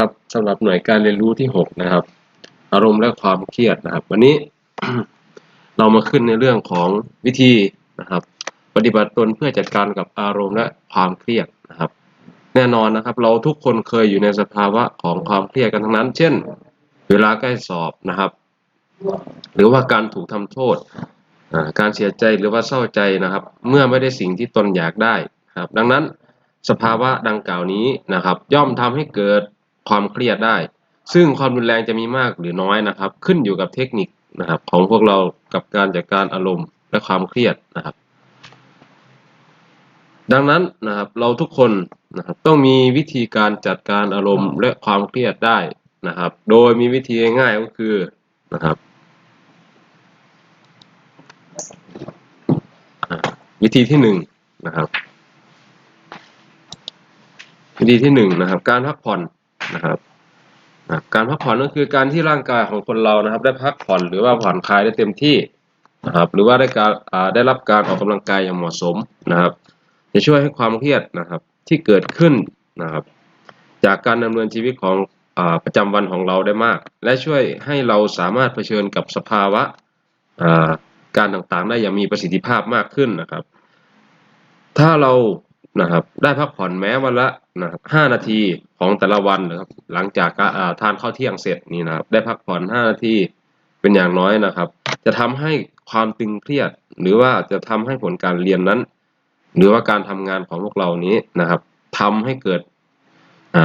ครับสำหรับหน่วยการเรียนรู้ที่ 6 นะครับ อารมณ์และความเครียดนะครับ วันนี้ เรามาขึ้นในเรื่องของวิธีนะครับ ปฏิบัติตนเพื่อจัดการกับอารมณ์และความเครียดนะครับ แน่นอนนะครับ เราทุกคนเคยอยู่ในสภาวะของความเครียดกันทั้งนั้น เช่น เวลาใกล้สอบนะครับ หรือว่าการถูกทำโทษการเสียใจหรือว่าเศร้าใจนะครับ เมื่อไม่ได้สิ่งที่ตนอยากได้ครับ ดังนั้นสภาวะดังกล่าวนี้นะครับ ย่อมทำให้เกิด ความเครียดได้ ซึ่งความรุนแรงจะมีมากหรือน้อยนะครับ ขึ้นอยู่กับเทคนิคนะครับของพวกเรากับการจัดการอารมณ์และความเครียดนะครับ ดังนั้นนะครับเราทุกคนนะครับต้องมีวิธีการจัดการอารมณ์และความเครียดได้นะครับ โดยมีวิธีง่ายๆก็คือนะครับวิธีที่หนึ่งนะครับ วิธีที่หนึ่งนะครับ การพักผ่อน นะครับการพักผ่อนก็คือการที่ร่างกายของคนเรานะครับ ได้พักผ่อนหรือว่าผ่อนคลายได้เต็มที่นะครับ หรือว่าได้การได้รับการออกกำลังกายอย่างเหมาะสมนะครับ จะช่วยให้ความเครียดนะครับ ที่เกิดขึ้นนะครับ จากการดำเนินชีวิตของอประจำวันของเราได้มาก และช่วยให้เราสามารถเผชิญกับสภาวะการต่างๆ ได้อย่างมีประสิทธิภาพมากขึ้นนะครับ ถ้าเรา นะครับ ได้พักผ่อนแม้วันละนะครับ5นาทีของแต่ละวันนะครับ หลังจากทานข้าวเที่ยงเสร็จนี่นะครับ ได้พักผ่อน5นาทีเป็นอย่างน้อยนะครับ จะทำให้ความตึงเครียด หรือว่าจะทำให้ผลการเรียนนั้น หรือว่าการทำงานของพวกเรานี้นะครับทำให้เกิด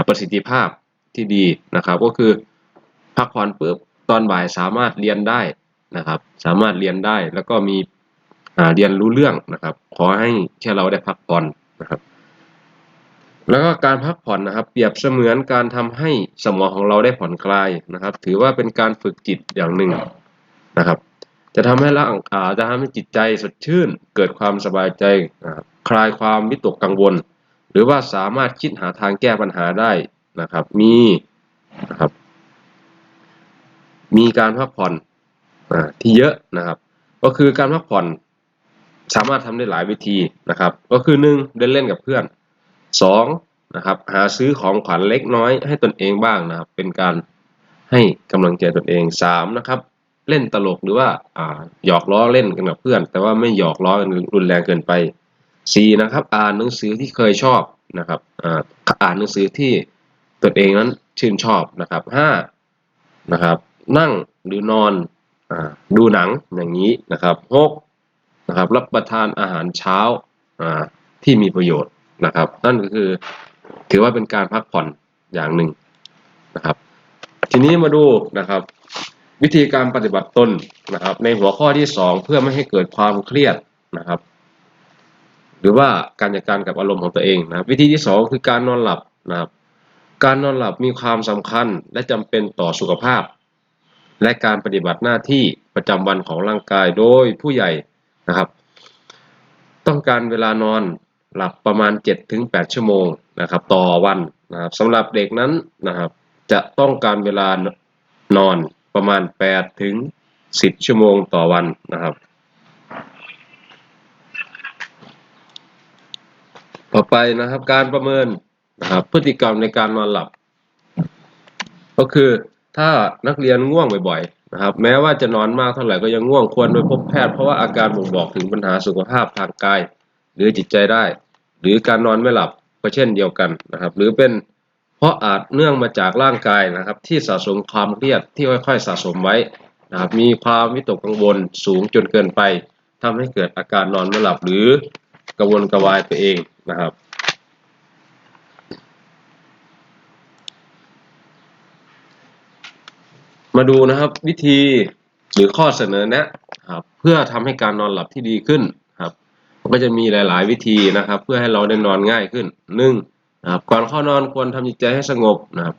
ประสิทธิภาพที่ดีนะครับ ก็คือพักผ่อนปุ๊บตอนบ่ายสามารถเรียนได้นะครับ สามารถเรียนได้แล้วก็มีเรียนรู้เรื่องนะครับ ขอให้แค่เราได้พักผ่อน นะครับ แล้วก็การพักผ่อนนะครับ เปรียบเสมือนการทำให้สมองของเราได้ผ่อนคลายนะครับ ถือว่าเป็นการฝึกจิตอย่างหนึ่งนะครับ จะทำให้ร่างอ่าจะทำให้จิตใจสดชื่น เกิดความสบายใจอ่าคลายความวิตกกังวล หรือว่าสามารถคิดหาทางแก้ปัญหาได้นะครับ มีนะครับ มีการพักผ่อนอที่เยอะนะครับ ก็คือการพักผ่อน สามารถทำได้หลายวิธีนะครับ ก็คือหนึ่งเดินเล่นกับเพื่อนสองนะครับหาซื้อของขวัญเล็กน้อยให้ตนเองบ้างนะครับ เป็นการให้กำลังใจตนเองสามนะครับเล่นตลกหรือว่าอ่าหยอกล้อเล่นกันกับเพื่อน แต่ว่าไม่หยอกล้อกันรุนแรงเกินไปสี่นะครับอ่านหนังสือที่เคยชอบนะครับอ่าอ่านหนังสือที่ตนเองนั้นชื่นชอบนะครับห้านะครับนั่งหรือนอนอดูหนังอย่างนี้นะครับหก นะครับรับประทานอาหารเช้าที่มีประโยชน์นะครับ นั่นก็คือถือว่าเป็นการพักผ่อนอย่างหนึ่งนะครับ ทีนี้มาดูนะครับ วิธีการปฏิบัติตนนะครับ ในหัวข้อที่ 2 เพื่อไม่ให้เกิดความเครียดนะครับ หรือว่าการจัดการกับอารมณ์ของตัวเองนะวิธีที่ 2 คือการนอนหลับนะครับ การนอนหลับมีความสำคัญและจำเป็นต่อสุขภาพ และการปฏิบัติหน้าที่ประจำวันของร่างกายโดยผู้ใหญ่ นะครับ ต้องการเวลานอนหลับประมาณ 7-8 ชั่วโมงนะครับ ต่อวันนะครับสำหรับเด็กนั้นนะครับ จะต้องการเวลานอนประมาณ8ถึง10 ชั่วโมงต่อวันนะครับ ต่อไปนะครับการประเมินนะครับพฤติกรรมในการนอนหลับ ก็คือถ้านักเรียนง่วงบ่อย นะครับ แม้ว่าจะนอนมากเท่าไหร่ก็ยังง่วงควรไปพบแพทย์เพราะว่าอาการบ่งบอกถึงปัญหาสุขภาพทางกาย หรือจิตใจได้ หรือการนอนไม่หลับก็เช่นเดียวกันนะครับ หรือเป็นเพราะอาจเนื่องมาจากร่างกายนะครับ ที่สะสมความเครียดที่ค่อยๆสะสมไว้นะครับมีความวิตกกังวลสูงจนเกินไปทำให้เกิดอาการนอนไม่หลับหรือกระวนกระวายไปเองนะครับ มาดูนะครับวิธีหรือข้อเสนอแนะครับเพื่อทำให้การนอนหลับที่ดีขึ้นครับก็จะมีหลาย ๆ วิธีนะครับ เพื่อให้เราได้นอนง่ายขึ้นหนึ่งนะครับก่อนเข้านอนควรทำจิตใจให้สงบนะครับ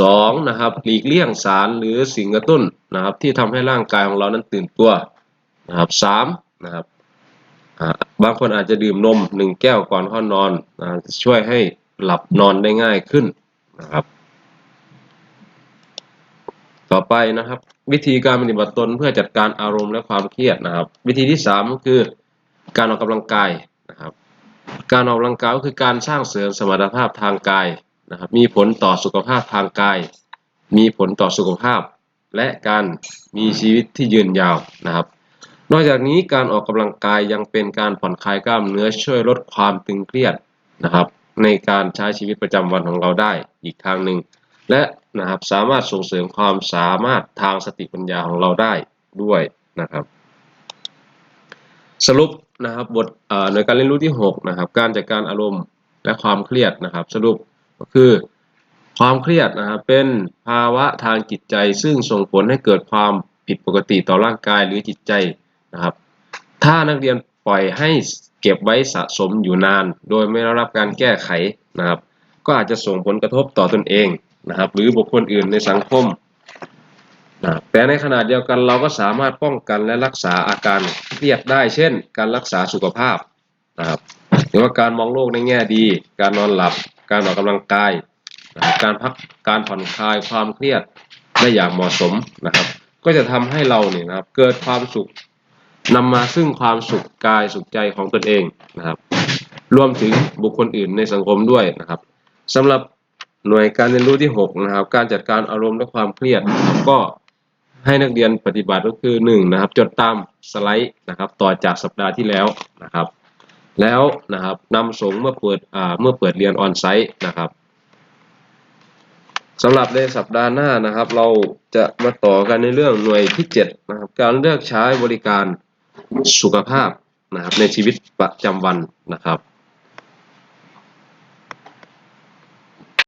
สองนะครับหลีกเลี่ยงสารหรือสิ่งกระตุ้นนะครับ ที่ทำให้ร่างกายของเรานั้นตื่นตัวนะครับสามนะครับบางคนอาจจะดื่มนมหนึ่งแก้วก่อนเข้านอนนะช่วยให้หลับนอนได้ง่ายขึ้นนะครับ ต่อไปนะครับ วิธีการปฏิบัติตนเพื่อจัดการอารมณ์และความเครียดนะครับ วิธีที่สามก็คือการออกกำลังกายนะครับ การออกกำลังกายก็คือการสร้างเสริมสมรรถภาพทางกายนะครับ มีผลต่อสุขภาพทางกาย มีผลต่อสุขภาพ และการมีชีวิตที่ยืนยาวนะครับ นอกจากนี้การออกกำลังกายยังเป็นการผ่อนคลายกล้ามเนื้อช่วยลดความตึงเครียดนะครับ ในการใช้ชีวิตประจำวันของเราได้อีกทางหนึ่งและนะครับสามารถส่งเสริมความสามารถทางสติปัญญาของเราได้ด้วยนะครับ สรุปนะครับบทเอ่อในการเรียนรู้ที่6นะครับการจัดการอารมณ์และความเครียดนะครับ สรุปก็คือความเครียดนะครับเป็นภาวะทางจิตใจ ซึ่งส่งผลให้เกิดความผิดปกติต่อร่างกายหรือจิตใจนะครับ ถ้านักเรียนปล่อยให้เก็บไว้สะสมอยู่นาน โดยไม่ได้รับการแก้ไขนะครับ ก็อาจจะส่งผลกระทบต่อตนเอง นะครับ หรือบุคคลอื่นในสังคมนะแต่ในขณะเดียวกันเราก็สามารถป้องกันและรักษาอาการเครียดได้ เช่น การรักษาสุขภาพนะครับหรือว่าการมองโลกในแง่ดี การนอนหลับ การออกกำลังกายนะการพักการผ่อนคลายความเครียดได้อย่างเหมาะสมนะครับ ก็จะทำให้เราเนี่ยนะครับเกิดความสุขนำมาซึ่งความสุขกายสุขใจของตนเองนะครับ รวมถึงบุคคลอื่นในสังคมด้วยนะครับสำหรับ หน่วยการเรียนรู้ที่6นะครับ การจัดการอารมณ์และความเครียดก็ให้นักเรียนปฏิบัติก็คือ1นะครับ จดตามสไลด์นะครับ ต่อจากสัปดาห์ที่แล้วนะครับ แล้วนะครับนำส่งเมื่อเปิดอ่าเมื่อเปิดเรียนออนไซต์นะครับสำหรับในสัปดาห์หน้านะครับ เราจะมาต่อกันในเรื่องหน่วยที่7นะครับ การเลือกใช้บริการสุขภาพนะครับในชีวิตประจำวันนะครับ